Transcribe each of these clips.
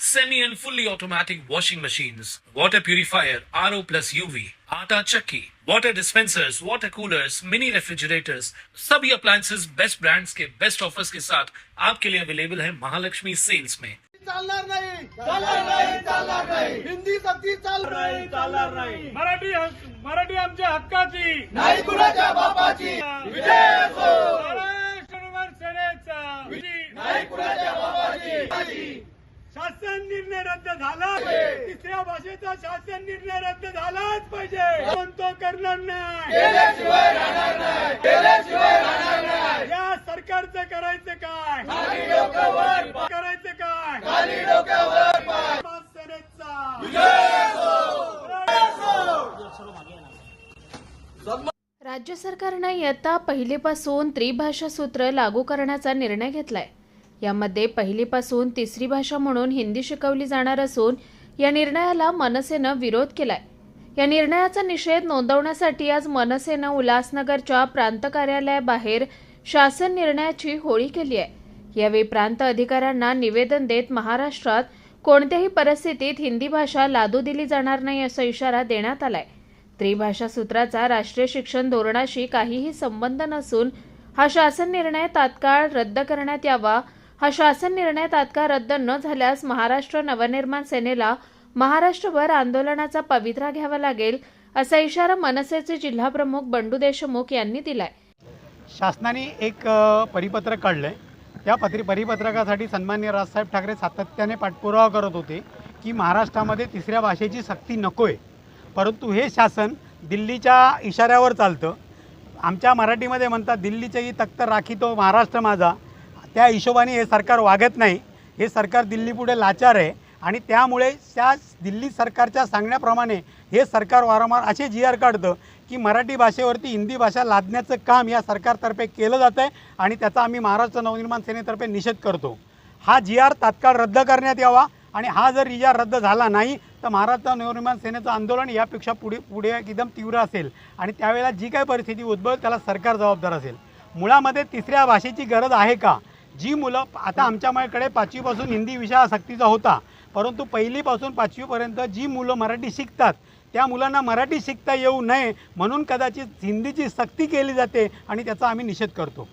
semi and fully automatic washing machines, water purifier, RO plus UV, आटा चक्की, water dispensers, water coolers, mini refrigerators, सभी appliances. Best brands के best offers के साथ आपके लिए अवेलेबल है महालक्ष्मी सेल्स में चालणार नाही. चालणार नाही चालणार नाही. हिंदी सक्ती चालणार नाही चालणार नाही. मराठी मराठी आमच्या हक्काची. नाही कुणाच्या बापाची. विजय असो. शासन निर्णय रद्द झाला तिसऱ्या भाषेचा शासन निर्णय रद्द झालाच पाहिजे. पण तो करणार नाही? केल्याशिवाय राहणार नाही. केल्याशिवाय राहणार नाही. या सरकारचं करायचं काय? करायचं काय? खाली डोक्यावर पाय हनुमान सेनेचा विजय असो राज्य सरकारनं इयत्ता पहिलीपासून त्रिभाषा सूत्र लागू करण्याचा निर्णय घेतलाय. यामध्ये पहिलीपासून तिसरी भाषा म्हणून हिंदी शिकवली जाणार असून या निर्णयाला मनसेनं विरोध केलाय. या निर्णयाचा निषेध नोंदवण्यासाठी आज मनसेनं उल्हासनगरच्या प्रांत कार्यालयाबाहेर शासन निर्णयाची होळी केली आहे. यावेळी प्रांत अधिकाऱ्यांना निवेदन देत महाराष्ट्रात कोणत्याही परिस्थितीत हिंदी भाषा लादू दिली जाणार नाही असा इशारा देण्यात आलाय. त्रिभाषा सूत्राचा राष्ट्रीय शिक्षण धोरणाशी काहीही संबंध नसून हा शासन निर्णय तात्काळ रद्द करण्यात यावा हा शासन निर्णय तात्काळ रद्द न झाल्यास महाराष्ट्र नवनिर्माण सेनेला महाराष्ट्रभर आंदोलनाचा पवित्रा घ्यावा लागेल असा इशारा मनसेचे जिल्हाप्रमुख बंडू देशमुख यांनी दिलाय. शासनाने एक परिपत्रक काढलं आहे त्या पत्री परिपत्रकासाठी सन्मान्य राजसाहेब ठाकरे सातत्याने पाठपुरावा करत होते की महाराष्ट्रामध्ये तिसऱ्या भाषेची सक्ती नको आहे परंतु हे शासन दिल्लीच्या इशाऱ्यावर चालतं. आमच्या मराठीमध्ये म्हणतात दिल्लीची ही तख्त राखी तो महाराष्ट्र माझा. त्या हिशोबाने हे सरकार वागत नाही. हे सरकार दिल्लीपुढे लाचार आहे आणि त्यामुळे त्या दिल्ली सरकारच्या सांगण्याप्रमाणे हे सरकार वारंवार असे जी आर काढतं की मराठी भाषेवरती हिंदी भाषा लादण्याचं काम या सरकारतर्फे केलं जातं आहे आणि त्याचा आम्ही महाराष्ट्र नवनिर्माण सेनेतर्फे निषेध करतो. हा जी आर तात्काळ रद्द करण्यात यावा आणि हा जर जी आर रद्द झाला नाही तर महाराष्ट्र नवनिर्माण सेनेचं आंदोलन यापेक्षा पुढे पुढे एकदम तीव्र असेल आणि त्यावेळेला जी काही परिस्थिती उद्भवेल त्याला सरकार जबाबदार असेल. मुळामध्ये तिसऱ्या भाषेची गरज आहे का? जी मुलं आता आमच्याकडे पाचवीपासून हिंदी विषय हा सक्तीचा होता परंतु पहिलीपासून पाचवीपर्यंत जी मुलं मराठी शिकतात त्या मुलांना मराठी शिकता येऊ नये म्हणून कदाचित हिंदीची सक्ती केली जाते आणि त्याचा आम्ही निषेध करतो.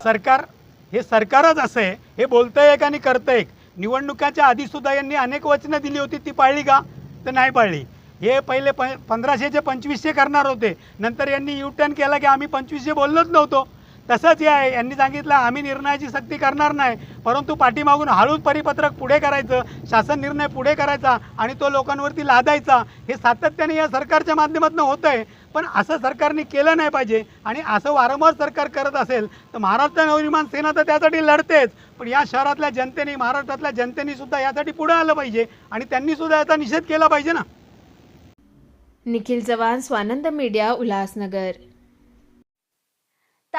सरकार हे सरकारच असं आहे हे बोलतं एक आणि करतं एक. निवडणुकाच्या आधीसुद्धा यांनी अनेक वचनं दिली होती ती पाळली का? तर नाही पाळली. हे पहिले प पंधराशेचे पंचवीसशे करणार होते. नंतर यांनी यू टर्न केला की आम्ही पंचवीसशे बोललोच नव्हतो. तसंच हे आहे यांनी सांगितलं आम्ही निर्णयाची सक्ती करणार नाही परंतु पाठीमागून हळूच परिपत्रक पुढे करायचं शासन निर्णय पुढे करायचा आणि तो लोकांवरती लादायचा हे सातत्याने या सरकारच्या माध्यमातून होतं आहे पण असं सरकारने केलं नाही पाहिजे आणि असं वारंवार सरकार करत असेल तर महाराष्ट्र नवनिर्माण सेना तर त्यासाठी लढतेच पण या शहरातल्या जनतेने महाराष्ट्रातल्या जनतेने सुद्धा यासाठी पुढे आलं पाहिजे आणि त्यांनी सुद्धा याचा निषेध केला पाहिजे ना. निखिल चव्हाण स्वानंद मीडिया उल्हासनगर.